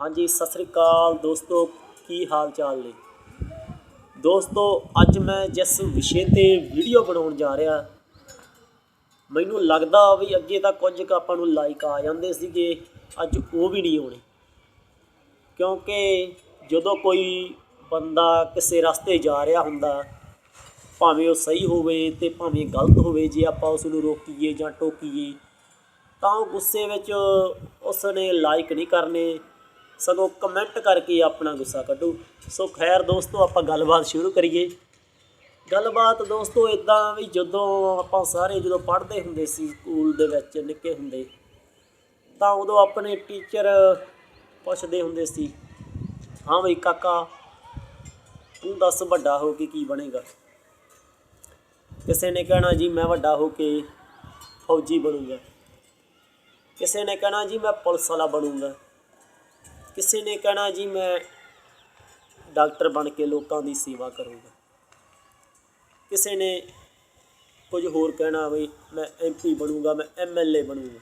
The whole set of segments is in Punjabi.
ਹਾਂਜੀ, ਸਤਿ ਸ੍ਰੀ ਅਕਾਲ ਦੋਸਤੋ, ਕੀ ਹਾਲ ਚਾਲ ਨੇ? ਦੋਸਤੋ, ਅੱਜ ਮੈਂ ਜਿਸ ਵਿਸ਼ੇ ਤੇ ਵੀਡੀਓ ਬਣਾਉਣ ਜਾ ਰਿਹਾ, ਮੈਨੂੰ ਲੱਗਦਾ ਵੀ ਅੱਗੇ ਤਾਂ ਕੁਝ ਕੁ ਆਪਾਂ ਨੂੰ ਲਾਈਕ ਆ ਜਾਂਦੇ ਸੀਗੇ, ਅੱਜ ਉਹ ਵੀ ਨਹੀਂ ਆਉਣੇ ਕਿਉਂਕਿ ਜਦੋਂ ਕੋਈ ਬੰਦਾ ਕਿਸੇ ਰਸਤੇ ਜਾ ਰਿਹਾ ਹੁੰਦਾ, ਭਾਵੇਂ ਉਹ ਸਹੀ ਹੋਵੇ ਤੇ ਭਾਵੇਂ ਗਲਤ ਹੋਵੇ, ਜੇ ਆਪਾਂ ਉਸ ਨੂੰ ਰੋਕੀਏ ਜਾਂ ਟੋਕੀਏ, ਤਾਂ ਉਹ ਗੁੱਸੇ ਵਿੱਚ ਉਸ ਨੇ ਲਾਈਕ ਨਹੀਂ ਕਰਨੇ ਸਗੋਂ ਕਮੈਂਟ ਕਰਕੇ ਆਪਣਾ ਗੁੱਸਾ ਕੱਢੋ। ਸੋ ਖੈਰ ਦੋਸਤੋ, ਆਪਾਂ ਗੱਲਬਾਤ ਸ਼ੁਰੂ ਕਰੀਏ। ਗੱਲਬਾਤ ਦੋਸਤੋ ਇਦਾਂ ਵੀ ਜਦੋਂ ਆਪਾਂ ਸਾਰੇ ਜਦੋਂ ਪੜ੍ਹਦੇ ਹੁੰਦੇ ਸੀ, ਸਕੂਲ ਦੇ ਵਿੱਚ ਨਿੱਕੇ ਹੁੰਦੇ, ਤਾਂ ਉਦੋਂ ਆਪਣੇ ਟੀਚਰ ਪੁੱਛਦੇ ਹੁੰਦੇ ਸੀ, ਹਾਂ ਬਈ ਕਾਕਾ, ਤੂੰ ਦੱਸ ਵੱਡਾ ਹੋ ਕੇ ਕੀ ਬਣੇਗਾ? ਕਿਸੇ ਨੇ ਕਹਿਣਾ, ਜੀ ਮੈਂ ਵੱਡਾ ਹੋ ਕੇ ਫੌਜੀ ਬਣੂੰਗਾ। ਕਿਸੇ ਨੇ ਕਹਿਣਾ, ਜੀ ਮੈਂ ਪੁਲਿਸ ਵਾਲਾ ਬਣੂੰਗਾ। ਕਿਸੇ ਨੇ ਕਹਿਣਾ ਜੀ ਮੈਂ ਡਾਕਟਰ ਬਣ ਕੇ ਲੋਕਾਂ ਦੀ ਸੇਵਾ ਕਰੂੰਗਾ। ਕਿਸੇ ਨੇ ਕੁਝ ਹੋਰ ਕਹਿਣਾ ਵੀ ਮੈਂ ਐਮਪੀ ਬਣੂੰਗਾ, ਮੈਂ ਐਮਐਲਏ ਬਣੂੰਗਾ।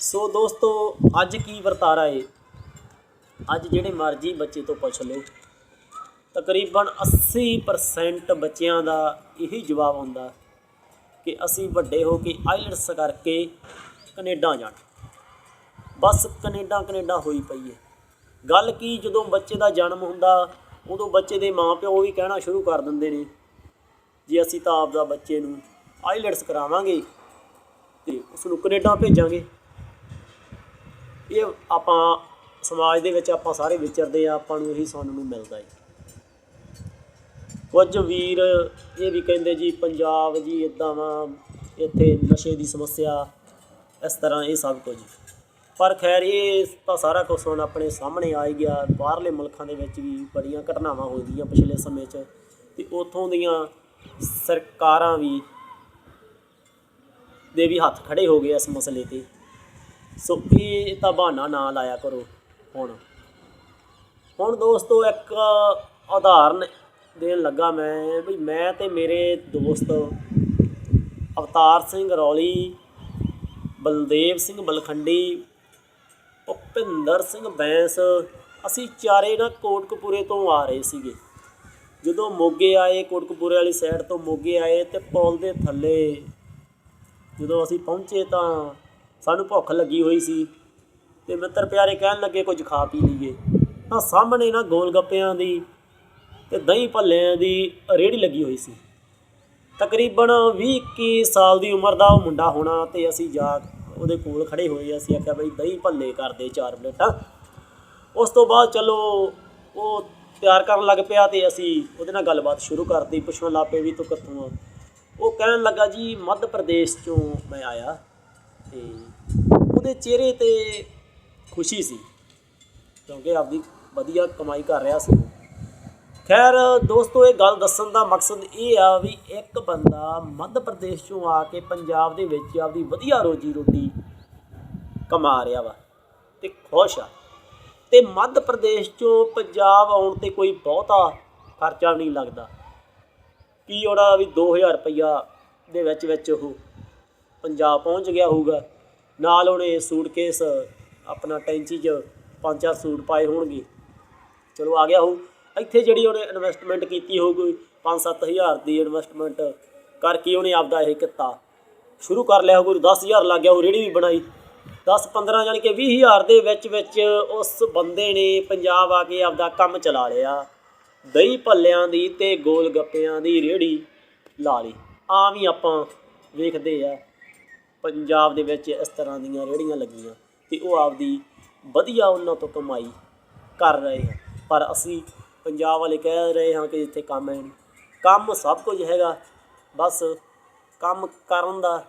ਸੋ ਦੋਸਤੋ, ਅੱਜ ਕੀ ਵਰਤਾਰਾ ਏ? ਅੱਜ ਜਿਹੜੇ ਮਰਜ਼ੀ ਬੱਚੇ ਤੋਂ ਪੁੱਛ ਲਓ। ਤਕਰੀਬਨ 80% ਬੱਚਿਆਂ ਦਾ ਇਹੀ ਜਵਾਬ ਹੁੰਦਾ ਕਿ ਅਸੀਂ ਵੱਡੇ ਹੋ ਕੇ ਆਈਲਟਸ ਕਰਕੇ ਕੈਨੇਡਾ ਜਾਣਾ। ਬਸ ਕੈਨੇਡਾ ਕੈਨੇਡਾ ਹੋਈ ਪਈ ਹੈ ਗੱਲ ਕੀ ਜਦੋਂ ਬੱਚੇ ਦਾ ਜਨਮ ਹੁੰਦਾ, ਉਦੋਂ ਬੱਚੇ ਦੇ ਮਾਪਿਓ ਵੀ ਕਹਿਣਾ ਸ਼ੁਰੂ ਕਰ ਦਿੰਦੇ ਨੇ, ਜੇ ਅਸੀਂ ਤਾਂ ਆਪਦਾ ਬੱਚੇ ਨੂੰ ਆਈਲੈਟਸ ਕਰਾਵਾਂਗੇ ਤੇ ਉਸ ਨੂੰ ਕੈਨੇਡਾ ਭੇਜਾਂਗੇ। ਇਹ ਆਪਾਂ ਸਮਾਜ ਦੇ ਵਿੱਚ ਆਪਾਂ ਸਾਰੇ ਵਿਚਰਦੇ ਆ, ਆਪਾਂ ਨੂੰ ਇਹੀ ਸੁਣਨ ਨੂੰ ਮਿਲਦਾ ਹੈ ਕੁਝ ਵੀਰ ਇਹ ਵੀ ਕਹਿੰਦੇ ਜੀ, ਪੰਜਾਬ ਜੀ ਇਦਾਂ ਵਾ, ਇੱਥੇ ਨਸ਼ੇ ਦੀ ਸਮੱਸਿਆ, ਇਸ ਤਰ੍ਹਾਂ ਇਹ ਸਭ ਕੁਝ। ਪਰ ਖੈਰ, ਇਹ ਤਾਂ ਸਾਰਾ ਕੁਝ ਹੁਣ ਆਪਣੇ ਸਾਹਮਣੇ ਆ ਹੀ ਗਿਆ। ਬਾਹਰਲੇ ਮੁਲਕਾਂ ਦੇ ਵਿੱਚ ਵੀ ਬੜੀਆਂ ਘਟਨਾਵਾਂ ਹੋਈਆਂ ਪਿਛਲੇ ਸਮੇਂ 'ਚ ਤੇ ਉਥੋਂ ਦੀਆਂ ਸਰਕਾਰਾਂ ਵੀ ਦੇ ਵੀ ਹੱਥ ਖੜੇ ਹੋ ਗਏ ਇਸ ਮਸਲੇ ਤੇ। ਸੋ ਇਹ ਤਾਂ ਬਹਾਨਾ ਨਾ ਲਾਇਆ ਕਰੋ ਹੁਣ। ਹੁਣ ਦੋਸਤੋ, ਇੱਕ ਉਦਾਹਰਨ ਦੇਣ ਲੱਗਾ ਮੈਂ ਵੀ ਮੈਂ ਤੇ ਮੇਰੇ ਦੋਸਤ ਅਵਤਾਰ ਸਿੰਘ ਰੌਲੀ, ਬਲਦੇਵ ਸਿੰਘ ਬਲਖੰਡੀ ਭੁਪਿੰਦਰ ਸਿੰਘ ਬੈਂਸ, ਅਸੀਂ ਚਾਰੇ ਨਾ ਕੋਟਕਪੂਰੇ ਤੋਂ ਆ ਰਹੇ ਸੀਗੇ। ਜਦੋਂ ਮੋਗੇ ਆਏ, ਕੋਟਕਪੂਰੇ ਵਾਲੀ ਸਾਈਡ ਤੋਂ ਮੋਗੇ ਆਏ ਤੇ ਪੁਲ ਦੇ ਥੱਲੇ ਜਦੋਂ ਅਸੀਂ ਪਹੁੰਚੇ ਤਾਂ ਸਾਨੂੰ ਭੁੱਖ ਲੱਗੀ ਹੋਈ ਸੀ ਤੇ ਮਿੱਤਰ ਪਿਆਰੇ ਕਹਿਣ ਲੱਗੇ, ਕੁਝ ਖਾ ਪੀ ਲਈਏ। ਤਾਂ ਸਾਹਮਣੇ ਨਾ ਗੋਲ ਗੱਪਿਆਂ ਦੀ ਤੇ ਦਹੀਂ ਭੱਲਿਆਂ ਦੀ ਰੇਹੜੀ ਲੱਗੀ ਹੋਈ ਸੀ। ਤਕਰੀਬਨ 20 21 ਸਾਲ ਦੀ ਉਮਰ ਦਾ ਉਹ ਮੁੰਡਾ ਹੋਣਾ ਤੇ ਅਸੀਂ ਜਾ ਉਹਦੇ ਕੋਲ ਖੜੇ ਹੋਏ ਅਸੀਂ ਆਖਿਆ ਬਈ ਦਹੀਂ ਭੱਲੇ ਕਰਦੇ ਚਾਰ ਪਲੇਟਾਂ ਉਸ ਤੋਂ ਬਾਅਦ ਚਲੋ ਉਹ ਤਿਆਰ ਕਰਨ ਲੱਗ ਪਿਆ ਤੇ ਅਸੀਂ ਉਹਦੇ ਨਾਲ ਗੱਲਬਾਤ ਸ਼ੁਰੂ ਕਰਤੀ। ਪੁੱਛਣ ਲੱਗ ਪਏ ਵੀ ਤੂੰ ਕਿੱਥੋਂ ਆ? ਉਹ ਕਹਿਣ ਲੱਗਾ ਜੀ, ਮੱਧ ਪ੍ਰਦੇਸ਼ ਚੋਂ ਮੈਂ ਆਇਆ ਤੇ ਉਹਦੇ ਚਿਹਰੇ ਤੇ ਖੁਸ਼ੀ ਸੀ। ਕਿਉਂਕਿ ਆਪਦੀ ਵਧੀਆ ਕਮਾਈ ਕਰ ਰਿਹਾ ਸੀ। ਖੈਰ, ਦੋਸਤੋ, ਇਹ ਗੱਲ ਦੱਸਣ ਦਾ ਮਕਸਦ ਇਹ ਆ ਵੀ ਇੱਕ ਬੰਦਾ ਮੱਧ ਪ੍ਰਦੇਸ਼ ਚੋਂ ਆ ਕੇ ਪੰਜਾਬ ਦੇ ਵਿੱਚ ਆਪਦੀ ਵਧੀਆ ਰੋਜੀ ਰੋਟੀ ਕਮਾ ਰਿਹਾ ਵਾ ਤੇ ਖੁਸ਼ ਆ। ਤੇ ਮੱਧ ਪ੍ਰਦੇਸ਼ ਚੋਂ ਪੰਜਾਬ ਆਉਣ ਤੇ ਕੋਈ ਬਹੁਤਾ ਖਰਚਾ ਨਹੀਂ ਲੱਗਦਾ। ਕੀ ਉਹਦਾ ਵੀ 2000 ਰੁਪਈਆ ਦੇ ਵਿੱਚ ਵਿੱਚ ਉਹ ਪੰਜਾਬ ਪਹੁੰਚ ਗਿਆ ਹੋਊਗਾ। ਨਾਲ ਉਹਨੇ ਸੂਟਕੇਸ ਆਪਣਾ ਟੈਂਚੀ 'ਚ ਪੰਜ ਚਾਰ ਸੂਟ ਪਾਏ ਹੋਣਗੇ। ਚਲੋ ਆ ਗਿਆ ਹੋਊ ਇੱਥੇ ਜਿਹੜੀ ਉਹਨੇ ਇਨਵੈਸਟਮੈਂਟ ਕੀਤੀ ਹੋਊਗੀ 5-7000 ਦੀ ਇਨਵੈਸਟਮੈਂਟ ਕਰਕੇ ਉਹਨੇ ਆਪਦਾ ਇਹ ਕੀਤਾ। ਸ਼ੁਰੂ ਕਰ ਲਿਆ ਹੋਊ 10000 ਲੱਗ ਗਿਆ, ਉਹ ਰੇੜੀ ਵੀ ਬਣਾਈ। 10-15 ਜਾਣੀ ਕਿ 20000 ਦੇ ਵਿੱਚ ਵਿੱਚ ਉਸ ਬੰਦੇ ਨੇ ਪੰਜਾਬ ਆ ਕੇ ਆਪਦਾ ਕੰਮ ਚਲਾ ਲਿਆ। ਦਹੀਂ ਭੱਲਿਆਂ ਦੀ ਤੇ ਗੋਲ ਗੱਪਿਆਂ ਦੀ ਰੇੜੀ ਲਾ ਲਈ। ਆ ਵੀ ਆਪਾਂ ਵੇਖਦੇ ਆ, ਪੰਜਾਬ ਦੇ ਵਿੱਚ ਇਸ ਤਰ੍ਹਾਂ ਦੀਆਂ ਰੇੜੀਆਂ ਲੱਗੀਆਂ ਤੇ ਉਹ ਆਪਦੀ ਵਧੀਆ ਉਹਨਾਂ ਤੋਂ ਕਮਾਈ ਕਰ ਰਹੇ ਆ। ਪਰ ਅਸੀਂ ਪੰਜਾਬ ਵਾਲੇ ਕਹਿ ਰਹੇ ਹਾਂ ਕਿ ਇੱਥੇ ਕੰਮ ਹੈ ਨਹੀਂ। ਕੰਮ ਸਭ ਕੁਝ ਹੈਗਾ, ਬਸ ਕੰਮ ਕਰਨ ਦਾ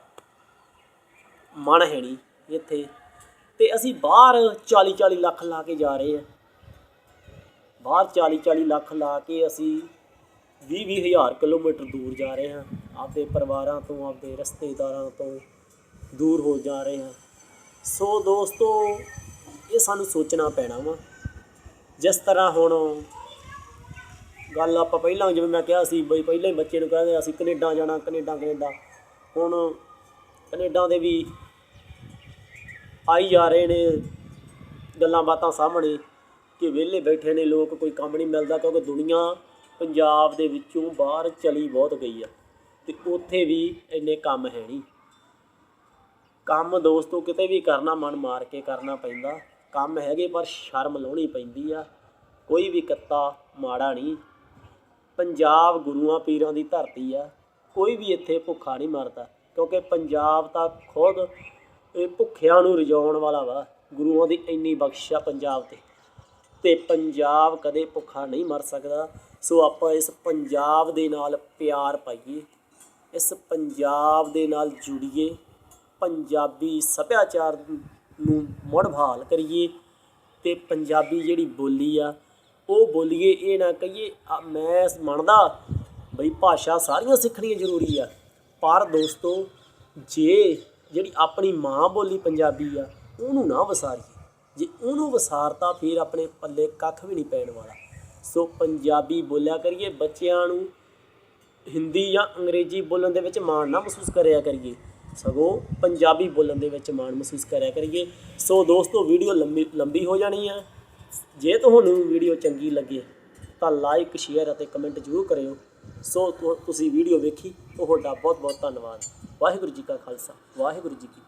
ਮਨ ਹੈ ਨਹੀਂ ਇੱਥੇ। ਤੇ ਅਸੀਂ ਬਾਹਰ 40 40 ਲੱਖ ਲਾ ਕੇ ਜਾ ਰਹੇ ਹਾਂ। ਬਾਹਰ 40 40 ਲੱਖ ਲਾ ਕੇ ਅਸੀਂ 20 ਵੀਹ ਹਜ਼ਾਰ ਕਿਲੋਮੀਟਰ ਦੂਰ ਜਾ ਰਹੇ ਹਾਂ। ਆਪਦੇ ਪਰਿਵਾਰਾਂ ਤੋਂ, ਆਪਦੇ ਰਿਸ਼ਤੇਦਾਰਾਂ ਤੋਂ ਦੂਰ ਹੋ ਜਾ ਰਹੇ ਹਾਂ। ਸੋ ਦੋਸਤੋ, ਇਹ ਸਾਨੂੰ ਸੋਚਣਾ ਪੈਣਾ ਵਾ। ਜਿਸ ਤਰ੍ਹਾਂ ਹੁਣ ਗੱਲ ਆਪਾਂ ਪਹਿਲਾਂ ਜਿਵੇਂ ਮੈਂ ਕਿਹਾ ਸੀ ਬਈ ਪਹਿਲਾਂ ਹੀ ਬੱਚੇ ਨੂੰ ਕਹਿੰਦੇ ਅਸੀਂ ਕੈਨੇਡਾ ਜਾਣਾ, ਕੈਨੇਡਾ ਕੈਨੇਡਾ। ਹੁਣ ਕੈਨੇਡਾ ਦੇ ਵੀ ਆਈ ਜਾ ਰਹੇ ਨੇ ਗੱਲਾਂ ਬਾਤਾਂ ਸਾਹਮਣੇ ਕਿ ਵਿਹਲੇ ਬੈਠੇ ਨੇ ਲੋਕ, ਕੋਈ ਕੰਮ ਨਹੀਂ ਮਿਲਦਾ ਕਿਉਂਕਿ ਦੁਨੀਆ ਪੰਜਾਬ ਦੇ ਵਿੱਚੋਂ ਬਾਹਰ ਚਲੀ ਬਹੁਤ ਗਈ ਆ ਤੇ ਉੱਥੇ ਵੀ ਇੰਨੇ ਕੰਮ ਹੈ ਨਹੀਂ। ਕੰਮ ਦੋਸਤੋ ਕਿਤੇ ਵੀ ਕਰਨਾ ਮਨ ਮਾਰ ਕੇ ਕਰਨਾ ਪੈਂਦਾ। ਕੰਮ ਹੈਗੇ ਪਰ ਸ਼ਰਮ ਲਾਉਣੀ ਪੈਂਦੀ ਆ। ਕੋਈ ਵੀ ਕੱਤਾ ਮਾੜਾ ਨਹੀਂ। ਪੰਜਾਬ ਗੁਰੂਆਂ ਪੀਰਾਂ ਦੀ ਧਰਤੀ ਆ, ਕੋਈ ਵੀ ਇੱਥੇ ਭੁੱਖਾ ਨਹੀਂ ਮਰਦਾ, ਕਿਉਂਕਿ ਪੰਜਾਬ ਤਾਂ ਖੁਦ ਇਹ ਭੁੱਖਿਆਂ ਨੂੰ ਰਜਾਉਣ ਵਾਲਾ ਵਾ, ਗੁਰੂਆਂ ਦੀ ਇੰਨੀ ਬਖਸ਼ਿਸ਼ ਆ ਪੰਜਾਬ ਤੇ। ਤੇ ਪੰਜਾਬ ਕਦੇ ਭੁੱਖਾ ਨਹੀਂ ਮਰ ਸਕਦਾ, ਸੋ ਆਪਾਂ ਇਸ ਪੰਜਾਬ ਦੇ ਨਾਲ ਪਿਆਰ ਪਾਈਏ, ਇਸ ਪੰਜਾਬ ਦੇ ਨਾਲ ਜੁੜੀਏ, ਪੰਜਾਬੀ ਸੱਭਿਆਚਾਰ ਨੂੰ ਮੁੜ ਬਹਾਲ ਕਰੀਏ ਤੇ ਪੰਜਾਬੀ ਜਿਹੜੀ ਬੋਲੀ ਆ ਉਹ ਬੋਲੀਏ, ਇਹ ਨਾ ਕਹੀਏ ਮੈਂ ਮੰਨਦਾ ਬਈ ਭਾਸ਼ਾ ਸਾਰੀਆਂ ਸਿੱਖਣੀਆਂ ਜ਼ਰੂਰੀ ਆ। ਪਰ ਦੋਸਤੋ, ਜੇ ਜਿਹੜੀ ਆਪਣੀ ਮਾਂ ਬੋਲੀ ਪੰਜਾਬੀ ਆ, ਉਹਨੂੰ ਨਾ ਵਸਾਰੀਏ। ਜੇ ਉਹਨੂੰ ਵਸਾਰਤਾ ਫਿਰ ਆਪਣੇ ਪੱਲੇ ਕੱਖ ਵੀ ਨਹੀਂ ਪੈਣ ਵਾਲਾ। ਸੋ ਪੰਜਾਬੀ ਬੋਲਿਆ ਕਰੀਏ, ਬੱਚਿਆਂ ਨੂੰ ਹਿੰਦੀ ਜਾਂ ਅੰਗਰੇਜ਼ੀ ਬੋਲਣ ਦੇ ਵਿੱਚ ਮਾਣ ਨਾ ਮਹਿਸੂਸ ਕਰਿਆ ਕਰੀਏ। ਸਗੋਂ ਪੰਜਾਬੀ ਬੋਲਣ ਦੇ ਵਿੱਚ ਮਾਣ ਮਹਿਸੂਸ ਕਰਿਆ ਕਰੀਏ। ਸੋ ਦੋਸਤੋ, ਵੀਡੀਓ ਲੰਬੀ ਲੰਬੀ ਹੋ ਜਾਣੀ ਆ। ਜੇ ਤੁਹਾਨੂੰ ਵੀਡੀਓ ਚੰਗੀ ਲੱਗੇ ਤਾਂ ਲਾਈਕ ਸ਼ੇਅਰ ਅਤੇ ਕਮੈਂਟ ਜ਼ਰੂਰ ਕਰਿਓ। ਸੋ ਤੁਸੀਂ ਵੀਡੀਓ ਵੇਖੀ, ਤੁਹਾਡਾ ਬਹੁਤ ਬਹੁਤ ਧੰਨਵਾਦ। ਵਾਹਿਗੁਰੂ ਜੀ ਕਾ ਖਾਲਸਾ, ਵਾਹਿਗੁਰੂ ਜੀ ਕੀ